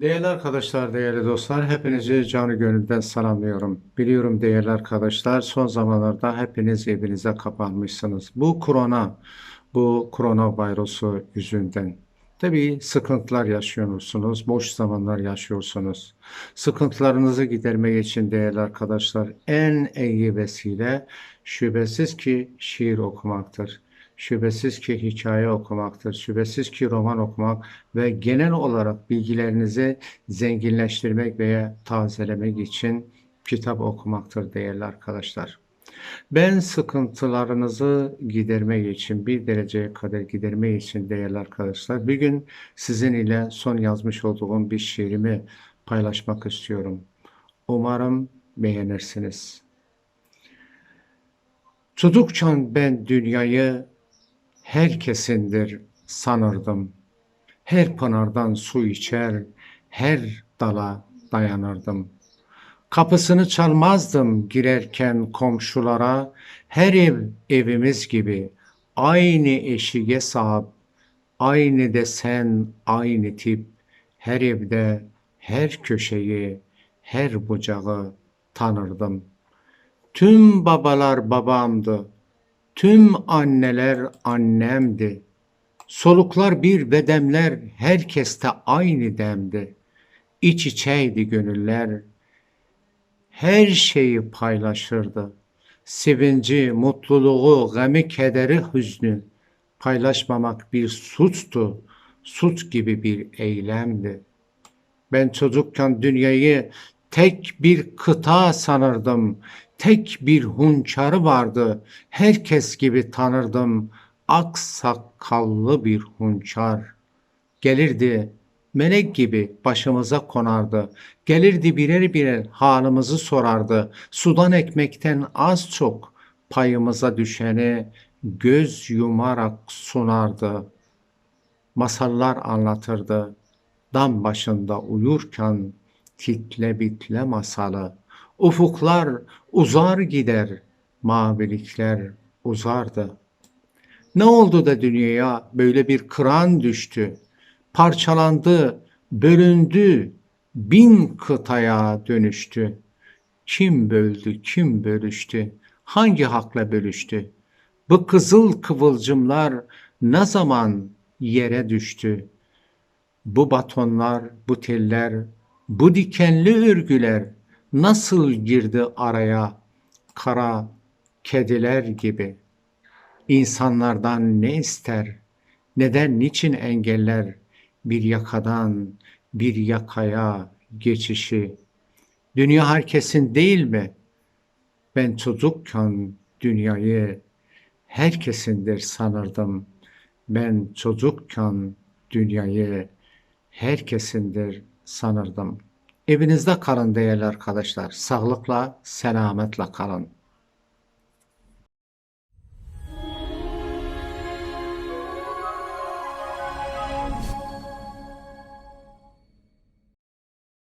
Değerli arkadaşlar, değerli dostlar, hepinizi canı gönülden selamlıyorum. Biliyorum değerli arkadaşlar, son zamanlarda hepiniz evinize kapanmışsınız. Bu korona, bu korona virüsü yüzünden. Tabii sıkıntılar yaşıyorsunuz, boş zamanlar yaşıyorsunuz. Sıkıntılarınızı gidermek için değerli arkadaşlar, en iyi vesile şüphesiz ki şiir okumaktır. Şüphesiz ki hikaye okumaktır. Şüphesiz ki roman okumak ve genel olarak bilgilerinizi zenginleştirmek veya tazelemek için kitap okumaktır değerli arkadaşlar. Ben sıkıntılarınızı gidermek için, bir dereceye kadar gidermek için değerli arkadaşlar, bir gün sizin ile son yazmış olduğum bir şiirimi paylaşmak istiyorum. Umarım beğenirsiniz. Çocukken ben dünyayı herkesindir sanırdım. Her pınardan su içer, her dala dayanırdım. Kapısını çalmazdım girerken komşulara, her ev evimiz gibi, aynı eşiğe sahip, aynı desen, aynı tip, her evde, her köşeyi, her bucağı tanırdım. Tüm babalar babamdı, tüm anneler annemdi. Soluklar bir bedemler herkeste aynı demdi. İç içeydi gönüller, her şeyi paylaşırdı. Sevinci, mutluluğu, gami, kederi, hüznü paylaşmamak bir suçtu. Suç gibi bir eylemdi. Ben çocukken dünyayı tek bir kıta sanırdım. Tek bir hunçarı vardı. Herkes gibi tanırdım. Ak sakallı bir hunçar. Gelirdi melek gibi başımıza konardı. Gelirdi birer birer halımızı sorardı. Sudan ekmekten az çok payımıza düşeni göz yumarak sunardı. Masallar anlatırdı. Dam başında uyurken title bitle masalı. Ufuklar uzar gider, mavilikler uzardı. Ne oldu da dünyaya böyle bir kıran düştü? Parçalandı, bölündü, bin kıtaya dönüştü. Kim böldü, kim bölüştü? Hangi hakla bölüştü? Bu kızıl kıvılcımlar ne zaman yere düştü? Bu batonlar, bu teller, bu dikenli örgüler nasıl girdi araya kara kediler gibi? İnsanlardan ne ister? Neden, niçin engeller bir yakadan bir yakaya geçişi? Dünya herkesin değil mi? Ben çocukken dünyayı herkesindir sanırdım. Ben çocukken dünyayı herkesindir sanırdım. Evinizde kalın değerli arkadaşlar. Sağlıkla, selametle kalın.